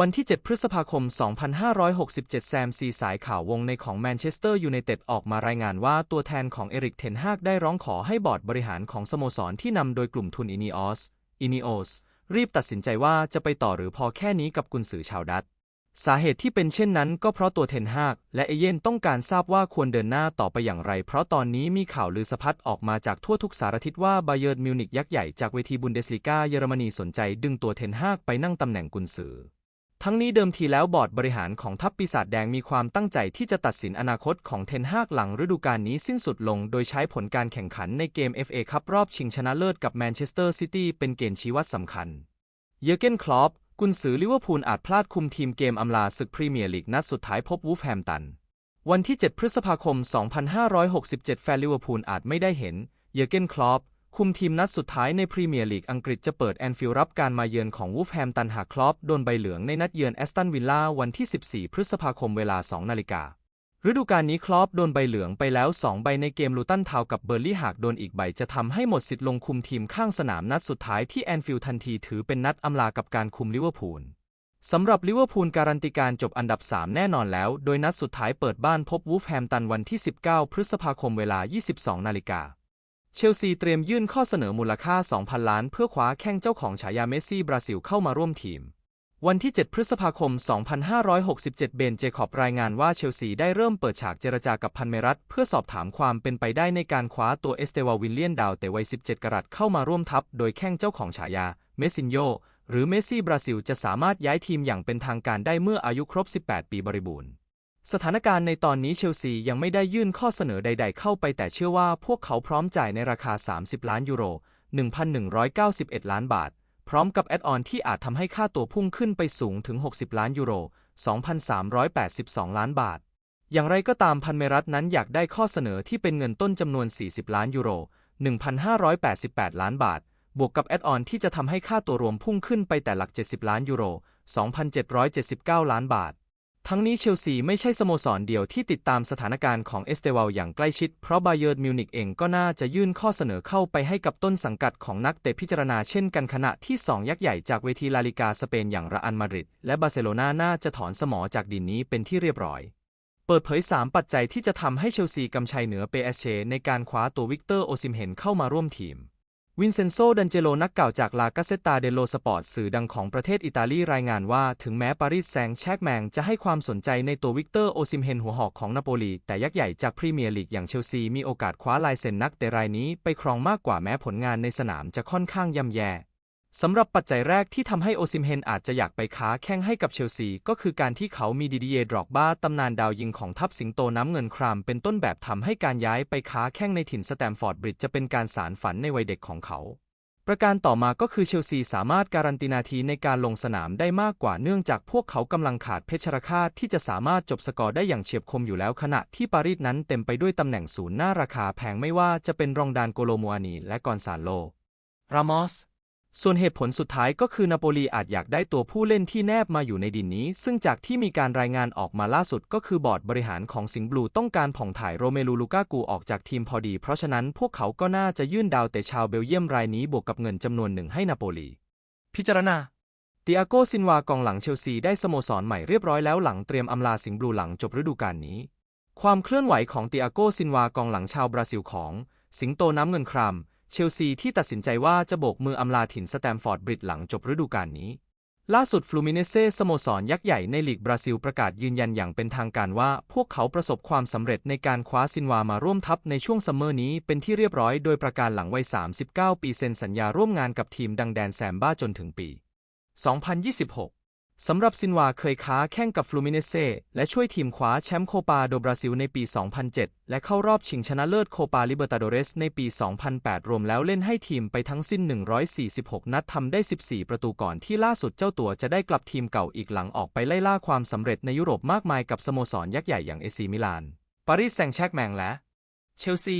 วันที่ 7 พฤษภาคม 2567 แซมซีสายข่าววงในของแมนเชสเตอร์ยูไนเต็ดออกมารายงานว่าตัวแทนของเอริกเทนฮากได้ร้องขอให้บอร์ดบริหารของสโมสรที่นำโดยกลุ่มทุนอินิออสอินิโอสรีบตัดสินใจว่าจะไปต่อหรือพอแค่นี้กับกุนซือชาวดัตช์สาเหตุที่เป็นเช่นนั้นก็เพราะตัวเทนฮากและเอเย่นต้องการทราบว่าควรเดินหน้าต่อไปอย่างไร เพราะตอนนี้มีข่าวลือสะพัดออกมาจากทั่วทุกสารทิศว่าบาเยิร์นมิวนิกยักษ์ใหญ่จากเวทีบุนเดสลีกาเยอรมนีสนใจดึงตัวเทนฮากไปนั่งตำแหน่งกุนซือ ทั้งนี้เดิมทีแล้วบอร์ดบริหารของทัพปีศาจแดงมีความตั้งใจที่จะตัดสินอนาคตของเทนฮากหลังฤดูกาลนี้สิ้นสุดลง โดยใช้ผลการแข่งขันในเกม FA คัพรอบชิงชนะเลิศกับแมนเชสเตอร์ซิตี้เป็นเกณฑ์ชี้วัดสำคัญ เยอร์เกนคลอปกุนซือลิเวอร์พูลอาจพลาดคุมทีมเกมอำลาศึกพรีเมียร์ลีกนัดสุดท้ายพบวูฟแฮมตัน วันที่ 7 พฤษภาคม 2567 แฟนลิเวอร์พูลอาจไม่ได้เห็น เยอร์เกนคลอป คุมทีมนัดสุดท้ายในพรีเมียร์ลีกอังกฤษจะเปิดแอนฟิลด์รับการมาเยือนของวูฟแฮมตันหากคลอปโดนใบเหลืองในนัดเยือนแอสตันวิลล่าวันที่ 14 พฤษภาคมเวลา 2 นาฬิกาฤดูกาลนี้คลอปโดนใบเหลืองไปแล้ว 2 ใบในเกมลูตันทาวกับเบอร์ลี่หากโดนอีกใบจะทำให้หมดสิทธิ์ลงคุมทีมข้างสนามนัดสุดท้ายที่แอนฟิลด์ทันทีถือเป็นนัดอำลากับการคุมลิเวอร์พูลสำหรับลิเวอร์พูลการันตีการจบอันดับ 3 แน่นอนแล้ว โดยนัดสุดท้ายเปิดบ้านพบวูฟแฮมตันวันที่ 19 พฤษภาคมเวลา 22 นาฬิกา เชลซีเตรียมยื่นข้อเสนอมูลค่า 2,000 ล้านเพื่อคว้าแข้งเจ้าของฉายาเมสซี่บราซิลเข้ามาร่วมทีม วันที่ 7 พฤษภาคม 2567 เบนเจคอบรายงานว่าเชลซีได้เริ่มเปิดฉากเจรจากับพันเมรัตเพื่อสอบถามความเป็นไปได้ในการคว้าตัวเอสเตวาวิลเลียนดาวแต่วัย 17 กรัตเข้ามาร่วมทัพโดยแข้งเจ้าของฉายาเมสซินโยหรือเมสซี่บราซิลจะสามารถย้ายทีมอย่างเป็นทางการได้เมื่ออายุครบ 18 ปีบริบูรณ์ สถานการณ์ในตอนนี้เชลซียังไม่ได้ยื่นข้อเสนอใด ๆ เข้าไปแต่เชื่อว่าพวกเขาพร้อมจ่ายในราคา 30 ล้านยูโร 1,191 ล้านบาท พร้อมกับแอดออนที่อาจทำให้ค่าตัวพุ่งขึ้นไปสูงถึง 60 ล้านยูโร 2,382 ล้านบาท อย่างไรก็ตามพันเมรัตนั้นอยากได้ข้อเสนอที่เป็นเงินต้นจำนวน 40 ล้านยูโร 1,588 ล้านบาท บวกกับแอดออนที่จะทำให้ค่าตัวรวมพุ่งขึ้นไปแต่หลัก 70 ล้านยูโร 2,779 ล้านบาท ทั้งนี้เชลซีไม่ใช่สโมสรเดียวที่ติดตามสถานการณ์ของเอสเตวัลอย่างใกล้ชิด เพราะบาเยิร์นมิวนิกเองก็น่าจะยื่นข้อเสนอเข้าไปให้กับต้นสังกัดของนักเตะพิจารณาเช่นกันขณะที่ 2 ยักษ์ใหญ่จากเวทีลาลิกาสเปนอย่างระอันมาดริดและบาร์เซโลนาน่าจะถอนสมอจากดินนี้เป็นที่เรียบร้อย เปิดเผย 3 ปัจจัยที่จะทำให้เชลซีกำชัยเหนือเปเอเชในการคว้าตัววิกเตอร์โอซิมเฮนเข้ามาร่วมทีม วินเซนโซ ดันเจโลนักกล่าจากลากาเซตาเดโลสปอร์ตสื่อดังของประเทศอิตาลีรายงานว่า ถึงแม้ปารีสแซงต์แชร์กแมงจะให้ความสนใจในตัววิกเตอร์โอซิมเฮนหัวหอกของนาโปลี แต่ยักษ์ใหญ่จากพรีเมียร์ลีกอย่างเชลซีมีโอกาสคว้าลายเซ็นนักเตะรายนี้ไปครองมากกว่าแม้ผลงานในสนามจะค่อนข้างย่ำแย่ สำหรับปัจจัยแรกที่ทำให้โอซิมเฮนอาจจะอยากไปค้าแข้งให้กับเชลซี ก็คือการที่เขามีดิดิเยดรอกบ้าตำนานดาวยิงของทัพสิงโตน้ำเงินคราม เป็นต้นแบบทำให้การย้ายไปค้าแข้งในถิ่นสแตมฟอร์ดบริดจ์จะเป็นการสารฝันในวัยเด็กของเขา ประการต่อมาก็คือเชลซีสามารถการันตีนาทีในการลงสนามได้มากกว่าเนื่องจากพวกเขากำลังขาดเพชรฆาตที่จะสามารถจบสกอร์ได้อย่างเฉียบคมอยู่แล้วขณะที่ปารีสนั้นเต็มไปด้วยตำแหน่งศูนย์หน้าราคาแพงไม่ว่าจะเป็นรองดานโกโลมัวนีและกอนซาโล รามอส ส่วนเหตุผลสุดท้ายก็คือนาโปลีอาจอยากได้ตัวผู้เล่นที่แนบมาอยู่ในดินนี้ ซึ่งจากที่มีการรายงานออกมาล่าสุดก็คือบอร์ดบริหารของสิงห์บลูต้องการผ่องถ่ายโรเมลูลูกากูออกจากทีมพอดี เพราะฉะนั้นพวกเขาก็น่าจะยื่นดาวเตะชาวเบลเยียมรายนี้บวกกับเงินจำนวนหนึ่งให้นาโปลี พิจารณาติอาโกซินวากองหลังเชลซีได้สโมสรใหม่เรียบร้อยแล้วหลังเตรียมอำลาสิงห์บลูหลังจบฤดูกาลนี้ ความเคลื่อนไหวของติอาโกซินวากองหลังชาวบราซิลของ สิงโตน้ำเงินคราม เชลซีที่ตัดสินใจว่าจะโบกมืออำลาถิ่นสแตมฟอร์ดบริดหลังจบฤดูกาลนี้ ล่าสุดฟลูมิเนเซ่สโมสรยักษ์ใหญ่ในลีกบราซิลประกาศยืนยันอย่างเป็นทางการว่า พวกเขาประสบความสำเร็จในการคว้าซินวามาร่วมทัพในช่วงซัมเมอร์นี้เป็นที่เรียบร้อยโดยประกาศหลังวัย 39 ปีเซ็นสัญญาร่วมงานกับทีมดังแดนแซมบ้าจนถึงปี 2026 สำหรับซินวาเคยค้าแข่งกับฟลูมิเนเซ่และช่วยทีมคว้าแชมป์โคปาโดบราซิลในปี 2007 และเข้ารอบชิงชนะเลิศโคปาลิเบอร์ตาโดเรสในปี 2008 รวมแล้วเล่นให้ทีมไปทั้งสิ้น 146 นัดทำได้ 14 ประตูก่อนที่ล่าสุดเจ้าตัวจะได้กลับทีมเก่าอีกหลังออกไปไล่ล่าความสำเร็จในยุโรปมากมายกับสโมสรยักษ์ใหญ่อย่างเอซีมิลาน ปารีสแซงต์แชร์กแมงและเชลซี